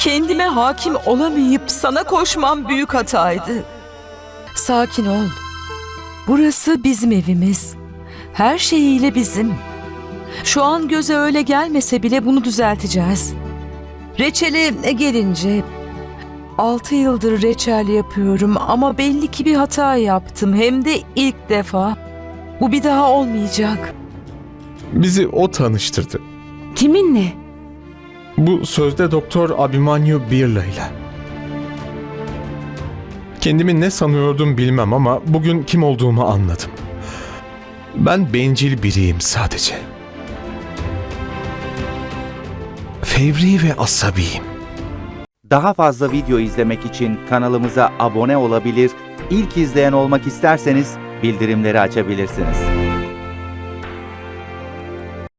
Kendime hakim olamayıp sana koşmam büyük hataydı. Sakin ol. Burası bizim evimiz. Her şeyiyle bizim. Şu an göze öyle gelmese bile bunu düzelteceğiz. Reçele gelince Altı yıldır reçel yapıyorum ama belli ki bir hata yaptım hem de ilk defa. Bu bir daha olmayacak. Bizi o tanıştırdı. Kiminle? Bu sözde Doktor Abimanyu Birla ile. Kendimi ne sanıyordum bilmem ama bugün kim olduğumu anladım. Ben bencil biriyim sadece. Fevri ve asabiyim. Daha fazla video izlemek için kanalımıza abone olabilir, ilk izleyen olmak isterseniz bildirimleri açabilirsiniz.